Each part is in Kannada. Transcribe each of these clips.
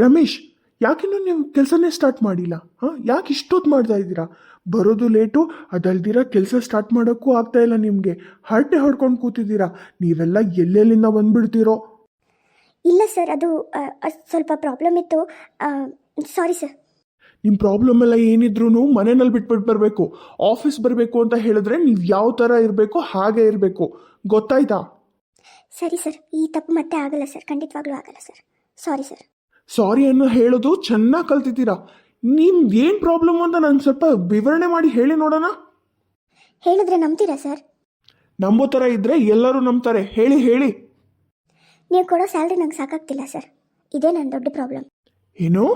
ರಮೇಶ್ ಯಾಕಿನ್ನೂ ನೀವು ಕೆಲಸನೇ ಸ್ಟಾರ್ಟ್ ಮಾಡಿಲ್ಲ? ಹಾಂ? ಯಾಕೆ ಇಷ್ಟೊತ್ತು ಮಾಡ್ತಾ ಇದ್ದೀರಾ? ಬರೋದು ಲೇಟು ಅದಲ್ದಿರ ಕೆಲಸ ಸ್ಟಾರ್ಟ್ ಮಾಡೋಕ್ಕೂ ಆಗ್ತಾ ಇಲ್ಲ ನಿಮಗೆ. ಹರಟೆ ಹೊಡ್ಕೊಂಡು ಕೂತಿದ್ದೀರಾ? ನೀವೆಲ್ಲ ಎಲ್ಲೆಲ್ಲಿಂದ ಬಂದ್ಬಿಡ್ತೀರೋ? ಇಲ್ಲ ಸರ್ ಅದು ಸ್ವಲ್ಪ ಪ್ರಾಬ್ಲಮ್ ಇತ್ತು. Sorry sir. ನಿಮ್ಮ ಪ್ರಾಬ್ಲಮ್ ಎಲ್ಲ ಏನಿದ್ರು ಮನೆಯಲ್ಲಿ ಬಿಟ್ಬಿಟ್ಟು ಬರಬೇಕು. ಆಫೀಸ್ ಬರಬೇಕು ಅಂತ ಹೇಳಿದ್ರೆ ನೀವು ಯಾವ ಥರ ಇರಬೇಕು ಹಾಗೆ ಇರಬೇಕು. ಗೊತ್ತಾಯ್ತಾ? ಸರಿ ಸರ್ ಈ ತಪ್ಪು ಮತ್ತೆ ಆಗಲ್ಲ ಸರ್. ಖಂಡಿತವಾಗ್ಲೂ ಆಗಲ್ಲ ಸರ್. Sorry sir. ಸಾರಿ ಅನ್ನೋ ಹೇಳೋದು ಚೆನ್ನಾಗಿ ಕಲ್ತಿದ್ದೀರಾ? ನಿಮ್ದು ಏನು ಪ್ರಾಬ್ಲಮ್ ಅಂತ ನಾನು ಸ್ವಲ್ಪ ವಿವರಣೆ ಮಾಡಿ ಹೇಳಿ ನೋಡೋಣ? ಹೇಳಿದ್ರೆ ನಂಬ್ತೀರಾ ಸರ್? ನಂಬೋ ಥರ ಇದ್ದರೆ ಎಲ್ಲರೂ ನಂಬ್ತಾರೆ. ಹೇಳಿ ಹೇಳಿ. ನೀವು ಕೊಡೋ ಸ್ಯಾಲ್ರಿ ನಂಗೆ ಸಾಕಾಗ್ತಿಲ್ಲ ಸರ್. ಇದೇ ನನ್ನ ದೊಡ್ಡ ಪ್ರಾಬ್ಲಮ್ ಏನು?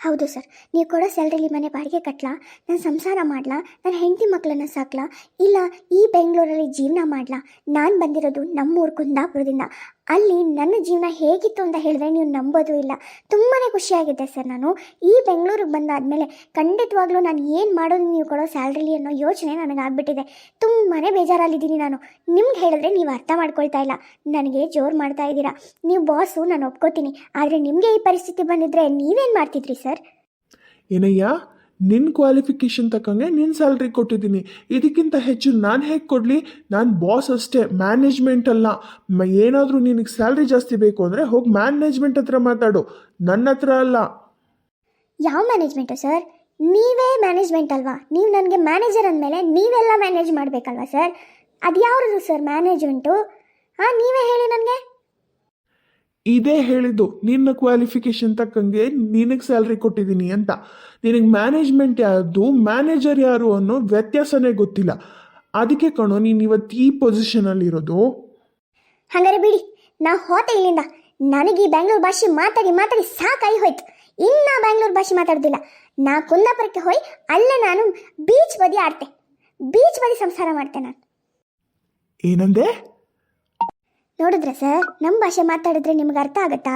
ಹೌದು ಸರ್. ನೀವು ಕೊಡೋ ಸ್ಯಾಲ್ರಿಲಿ ಮನೆ ಬಾಡಿಗೆ ಕಟ್ಲಾ? ನಾನು ಸಂಸಾರ ಮಾಡ್ಲಾ? ನನ್ನ ಹೆಂಡತಿ ಮಕ್ಕಳನ್ನ ಸಾಕ್ಲಾ? ಇಲ್ಲ ಈ ಬೆಂಗಳೂರಲ್ಲಿ ಜೀವನ ಮಾಡ್ಲಾ? ನಾನು ಬಂದಿರೋದು ನಮ್ಮೂರು ಕುಂದಾಪುರದಿಂದ. ಅಲ್ಲಿ ನನ್ನ ಜೀವನ ಹೇಗಿತ್ತು ಅಂತ ಹೇಳಿದ್ರೆ ನೀವು ನಂಬೋದು ಇಲ್ಲ. ತುಂಬಾ ಖುಷಿಯಾಗಿದೆ ಸರ್ ನಾನು. ಈ ಬೆಂಗಳೂರಿಗೆ ಬಂದಾದಮೇಲೆ ಖಂಡಿತವಾಗ್ಲೂ ನಾನು ಏನು ಮಾಡೋದು ನೀವು ಕೊಡೋ ಸ್ಯಾಲ್ರಿಲಿ ಅನ್ನೋ ಯೋಚನೆ ನನಗೆ ಆಗ್ಬಿಟ್ಟಿದೆ. ತುಂಬಾ ಬೇಜಾರಲ್ಲಿದ್ದೀನಿ ನಾನು. ನಿಮ್ಗೆ ಹೇಳಿದ್ರೆ ನೀವು ಅರ್ಥ ಮಾಡ್ಕೊಳ್ತಾ ಇಲ್ಲ. ನನಗೆ ಜೋರು ಮಾಡ್ತಾ ಇದ್ದೀರಾ. ನೀವು ಬಾಸು ನಾನು ಒಪ್ಕೋತೀನಿ. ಆದರೆ ನಿಮಗೆ ಈ ಪರಿಸ್ಥಿತಿ ಬಂದಿದ್ರೆ ನೀವೇನು ಮಾಡ್ತಿದ್ರಿ ಸರ್? ಏನಯ್ಯ? ನಿನ್ನ ಕ್ವಾಲಿಫಿಕೇಷನ್ ತಕ್ಕಂಗೆ ನಿನ್ನ ಸ್ಯಾಲ್ರಿ ಕೊಟ್ಟಿದ್ದೀನಿ. ಇದಕ್ಕಿಂತ ಹೆಚ್ಚು ನಾನು ಹೇಗೆ ಕೊಡಲಿ? ನಾನು ಬಾಸ್ ಅಷ್ಟೇ ಮ್ಯಾನೇಜ್ಮೆಂಟ್ ಅಲ್ಲ. ಏನಾದರೂ ನಿನಗೆ ಸ್ಯಾಲ್ರಿ ಜಾಸ್ತಿ ಬೇಕು ಅಂದರೆ ಹೋಗಿ ಮ್ಯಾನೇಜ್ಮೆಂಟ್ ಹತ್ರ ಮಾತಾಡು. ನನ್ನ ಹತ್ರ ಅಲ್ಲ. ಯಾವ ಮ್ಯಾನೇಜ್ಮೆಂಟ್ ಸರ್? ನೀವೇ ಮ್ಯಾನೇಜ್ಮೆಂಟ್ ಅಲ್ವಾ? ನೀವು ನನಗೆ ಮ್ಯಾನೇಜರ್ ಅಂದಮೇಲೆ ನೀವೆಲ್ಲ ಮ್ಯಾನೇಜ್ ಮಾಡಬೇಕಲ್ವಾ ಸರ್? ಅದು ಯಾವ್ದು ಸರ್ ಮ್ಯಾನೇಜ್ಮೆಂಟು ಹಾಂ ನೀವೇ ಹೇಳಿ ನನಗೆ. ಇದೇ ಹೇಳಿದ್ದು ನಿನ್ನ ಕ್ವಾಲಿಫಿಕೇಶನ್ ತಕ್ಕಂಗೆ ನಿನಗೆ ಸ್ಯಾಲ್ರಿ ಕೊಟ್ಟಿದ್ದೀನಿ ಅಂತ. ನಿನಗೆ ಮ್ಯಾನೇಜ್ಮೆಂಟ್ ಯಾರ್ದು ಮ್ಯಾನೇಜರ್ ಯಾರು ಅನ್ನೋ ವ್ಯತ್ಯಾಸನೇ ಗೊತ್ತಿಲ್ಲ. ಅದಕ್ಕೆ ಕಣೋ ನೀನು ಇವತ್ತು ಈ ಪೊಸಿಷನಲ್ಲಿರೋದು ಹಂಗಾರೆ ಬಿಡಿ ನಾ ಹೋತೆ ಇಲ್ಲಿಂದ. ನನಗೆ ಈ ಬ್ಯಾಂಗ್ಳೂರ್ ಭಾಷೆ ಮಾತಾಡಿ ಮಾತಾಡಿ ಸಾಕಾಗಿ ಹೋಯ್ತು. ಇನ್ನು ಬ್ಯಾಂಗ್ಳೂರ್ ಭಾಷೆ ಮಾತಾಡೋದಿಲ್ಲ. ನಾ ಕುಂದಾಪುರಕ್ಕೆ ಹೋಯ್ ಅಲ್ಲೇ ನಾನು ಬೀಚ್ ಬದಿ ಆಡ್ತೆ. ಬೀಚ್ ಬದಿ ಸಂಸಾರ ಮಾಡ್ತೆ ನಾನು. ಏನಂದೆ? ನೋಡಿದ್ರೆ ಸರ್ ನಮ್ಮ ಭಾಷೆ ಮಾತಾಡಿದ್ರೆ ನಿಮ್ಗೆ ಅರ್ಥ ಆಗುತ್ತಾ?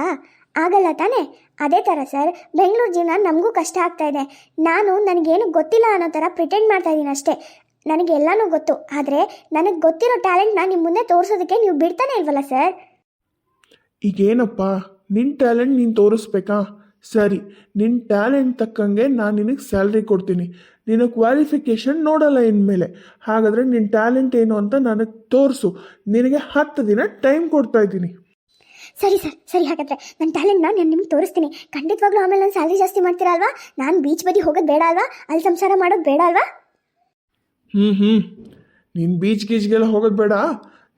ಆಗಲ್ಲ ತಾನೇ? ಅದೇ ಥರ ಸರ್, ಬೆಂಗಳೂರು ಜೀವನ ನಮಗೂ ಕಷ್ಟ ಆಗ್ತಾ ಇದೆ. ನಾನು ನನಗೇನು ಗೊತ್ತಿಲ್ಲ ಅನ್ನೋ ಥರ ಪ್ರಿಟೆಂಡ್ ಮಾಡ್ತಾ ಇದ್ದೀನಿ ಅಷ್ಟೇ. ನನಗೆ ಎಲ್ಲನೂ ಗೊತ್ತು. ಆದರೆ ನನಗೆ ಗೊತ್ತಿರೋ ಟ್ಯಾಲೆಂಟ್ನ ನಿಮ್ಮ ಮುಂದೆ ತೋರಿಸೋದಕ್ಕೆ ನೀವು ಬಿಡ್ತಾನೆ ಇಲ್ವಲ್ಲ ಸರ್? ಈಗೇನಪ್ಪ? ನಿನ್ನ ಟ್ಯಾಲೆಂಟ್ ನೀನು ತೋರಿಸ್ಬೇಕಾ? ಸರಿ ನಿನ್ನ ಟ್ಯಾಲೆಂಟ್ ತಕ್ಕಂಗೆ ನಾನು ನಿನಗೆ ಸ್ಯಾಲ್ರಿ ಕೊಡ್ತೀನಿ. ನಿನ್ನ ಕ್ವಾಲಿಫಿಕೇಷನ್ ನೋಡಲ್ಲ ಇನ್ಮೇಲೆ. ಹಾಗಾದರೆ ನಿನ್ನ ಟ್ಯಾಲೆಂಟ್ ಏನು ಅಂತ ನನಗೆ ತೋರಿಸು. ನಿನಗೆ ಹತ್ತು ದಿನ ಟೈಮ್ ಕೊಡ್ತಾ ಇದ್ದೀನಿ. ಸರಿ ಸರ್ ಸರಿ ಹಾಗಾದ್ರೆ ನನ್ನ ಟ್ಯಾಲೆಂಟ್ನ ನಾನು ನಿಮ್ಗೆ ತೋರಿಸ್ತೀನಿ. ಖಂಡಿತವಾಗ್ಲೂ ಆಮೇಲೆ ನಾನು ಸ್ಯಾಲ್ರಿ ಜಾಸ್ತಿ ಮಾಡ್ತೀರಾ ಅಲ್ವಾ? ನಾನು ಬೀಚ್ ಬದಿ ಹೋಗೋದು ಬೇಡ ಅಲ್ವಾ? ಅಲ್ಲಿ ಸಂಸಾರ ಮಾಡೋದು ಬೇಡ ಅಲ್ವಾ? ಹ್ಞೂ ಹ್ಞೂ ನೀನು ಬೀಚ್ ಗೀಚ್ಗೆಲ್ಲ ಹೋಗೋದು ಬೇಡ.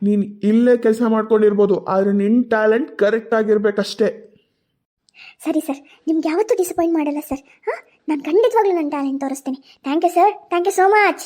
ನೀನು ಇಲ್ಲೇ ಕೆಲಸ ಮಾಡ್ಕೊಂಡಿರ್ಬೋದು ಆದರೆ ನಿನ್ನ ಟ್ಯಾಲೆಂಟ್ ಕರೆಕ್ಟ್ ಆಗಿರ್ಬೇಕಷ್ಟೇ. ಸರಿ ಸರ್, ನಿಮ್ಗೆ ಯಾವತ್ತೂ ಡಿಸಪಾಯಿಂಟ್ ಮಾಡಲ್ಲ ಸರ್. ಹಾಂ? ನಾನು ಖಂಡಿತವಾಗ್ಲೂ ನನ್ನ ಟ್ಯಾಲೆಂಟ್ ತೋರಿಸ್ತೀನಿ. Thank you sir thank you so much